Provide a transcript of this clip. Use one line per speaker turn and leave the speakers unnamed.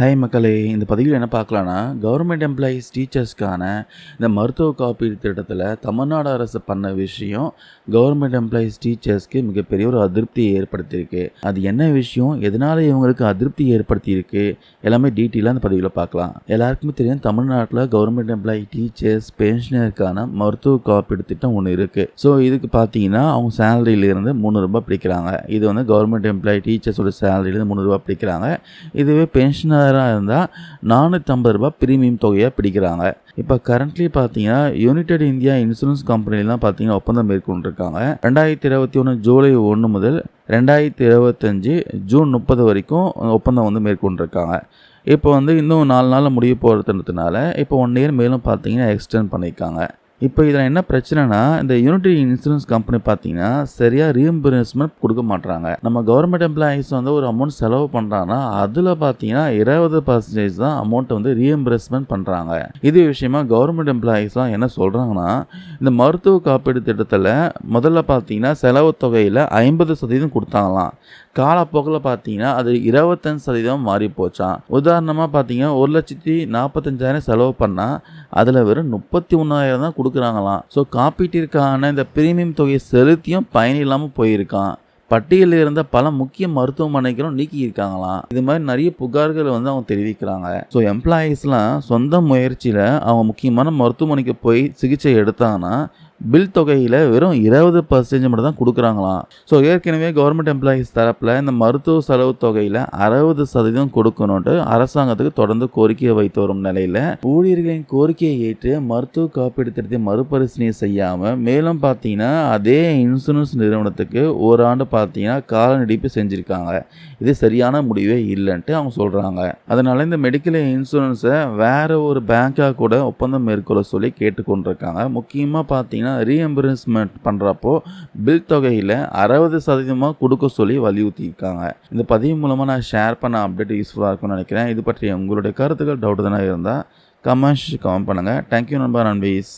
Hi மக்களே இந்த பதிவில் என்ன பார்க்கலான்னா கவர்மெண்ட் எம்ப்ளாயீஸ் டீச்சர்ஸ்க்கான இந்த மருத்துவ காப்பீடு திட்டத்தில் தமிழ்நாடு அரசு பண்ண விஷயம் கவர்மெண்ட் எம்ப்ளாயீஸ் டீச்சர்ஸ்க்கு மிகப்பெரிய ஒரு அதிருப்தியை ஏற்படுத்தியிருக்கு. அது என்ன விஷயம்? எதனால் இவங்களுக்கு அதிருப்தி ஏற்படுத்தியிருக்கு? எல்லாமே டீட்டெயிலாக அந்த பதிவில் பார்க்கலாம். எல்லாருக்குமே தெரியும் தமிழ்நாட்டில் கவர்மெண்ட் எம்ப்ளாயி டீச்சர்ஸ் பென்ஷனருக்கான மருத்துவ காப்பீடு திட்டம் ஒன்று இருக்குது ஸோ இதுக்கு பார்த்தீங்கன்னா அவங்க சேலரியிலேருந்து முந்நூறுரூபா பிடிக்கிறாங்க. இது வந்து கவர்மெண்ட் எம்ப்ளாயி டீச்சர்ஸோட சேலரியிலேருந்து முந்நூறுரூபா பிடிக்கிறாங்க. இதுவே பென்ஷனராக இருந்தால் நானூற்றம்பது ரூபா ப்ரீமியம் தொகையாக பிடிக்கிறாங்க. இப்போ கரண்ட்லி பார்த்தீங்கன்னா யுனைடெட் இந்தியா இன்சூரன்ஸ் கம்பெனிலாம் பார்த்தீங்கன்னா ஒப்பந்தம் மேற்கொண்டிருக்காங்க. ரெண்டாயிரத்தி இருபத்தி ஒன்று ஜூலை ஒன்று முதல் ரெண்டாயிரத்தி இருபத்தஞ்சி ஜூன் முப்பது வரைக்கும் ஒப்பந்தம் வந்து மேற்கொண்டிருக்காங்க. இப்போ வந்து இன்னும் நாலு நாளில் முடிய போகிறதுனால இப்போ ஒன் இயர் மேலும் பார்த்தீங்கன்னா எக்ஸ்டெண்ட் பண்ணியிருக்காங்க. இப்போ இதில் என்ன பிரச்சனைனா இந்த யூனிட்டி இன்சூரன்ஸ் கம்பெனி பார்த்தீங்கன்னா சரியாக ரீஎம்பர்ஸ்மெண்ட் கொடுக்க மாட்றாங்க. நம்ம கவர்மெண்ட் எம்ப்ளாயீஸ் வந்து ஒரு அமௌண்ட் செலவு பண்ணுறாங்கன்னா அதில் பார்த்தீங்கன்னா இருபது பர்சன்டேஜ் தான் அமௌண்ட்டை வந்து ரீஎம்பர்ஸ்மெண்ட் பண்ணுறாங்க இது விஷயமா கவர்மெண்ட் எம்ப்ளாயீஸ்லாம் என்ன சொல்கிறாங்கன்னா இந்த மருத்துவ காப்பீடு திட்டத்தில் முதல்ல பார்த்தீங்கன்னா செலவு தொகையில் ஐம்பது சதவீதம் கொடுத்தாங்களாம். காலப்போக்கில் பார்த்தீங்கன்னா அது இருபத்தஞ்சு சதவீதம் மாறி போச்சான் உதாரணமாக பார்த்தீங்கன்னா ஒரு லட்சத்தி நாற்பத்தஞ்சாயிரம் செலவு பண்ணால் அதில் வெறும் முப்பத்தி ஒன்றாயிரம் தான் கொடுக்குறாங்களாம். ஸோ காப்பீட்டிற்கான இந்த பிரீமியம் தொகையை செலுத்தியும் பயன் இல்லாமல் போயிருக்கான். பட்டியலில் இருந்த பல முக்கிய மருத்துவமனைகளும் நீக்கியிருக்காங்களாம். இது மாதிரி நிறைய புகார்கள் வந்து அவங்க தெரிவிக்கிறாங்க. ஸோ எம்ப்ளாயீஸ்லாம் சொந்த முயற்சியில் அவங்க முக்கியமான மருத்துவமனைக்கு போய் சிகிச்சை எடுத்தாங்கன்னா பில் தொகையில் வெறும் இருபது பர்சன்டேஜ் மட்டும் தான் கொடுக்குறாங்களாம். ஸோ ஏற்கனவே கவர்மெண்ட் எம்ப்ளாயீஸ் தரப்பில் இந்த மருத்துவ செலவு தொகையில் அறுபது சதவீதம் கொடுக்கணுன்ட்டு அரசாங்கத்துக்கு தொடர்ந்து கோரிக்கையை வைத்து வரும் நிலையில் ஊழியர்களின் கோரிக்கையை ஏற்று மருத்துவ காப்பீடு திட்டத்தை மறுபரிசீலனை செய்யாமல் மேலும் பார்த்தீங்கன்னா அதே இன்சூரன்ஸ் நிறுவனத்துக்கு ஓராண்டு பார்த்தீங்கன்னா கால நீடிப்பு செஞ்சுருக்காங்க. இது சரியான முடிவே இல்லைன்ட்டு அவங்க சொல்கிறாங்க அதனால் இந்த மெடிக்கல் இன்சூரன்ஸை வேறு ஒரு பேங்க்காக கூட ஒப்பந்தம் மேற்கொள்ள சொல்லி கேட்டுக்கொண்டிருக்காங்க. முக்கியமாக பார்த்தீங்கன்னா பார்த்தீங்கன்னா ரீஎம்பர்ஸ்மெண்ட் பண்ணுறப்போ பில் தொகையில் அறுபது சதவீதமாக கொடுக்க சொல்லி வலியுறுத்தியிருக்காங்க. இந்த பதிவு மூலமாக நான் ஷேர் பண்ண அப்டேட் யூஸ்ஃபுல்லாக இருக்கும்னு நினைக்கிறேன். இது பற்றி உங்களுடைய கருத்துக்கள் டவுட் தானே இருந்தால் கமெண்ட்ஸ் கமெண்ட் பண்ணுங்கள் தேங்க்யூ நண்பா நண்பீஸ்.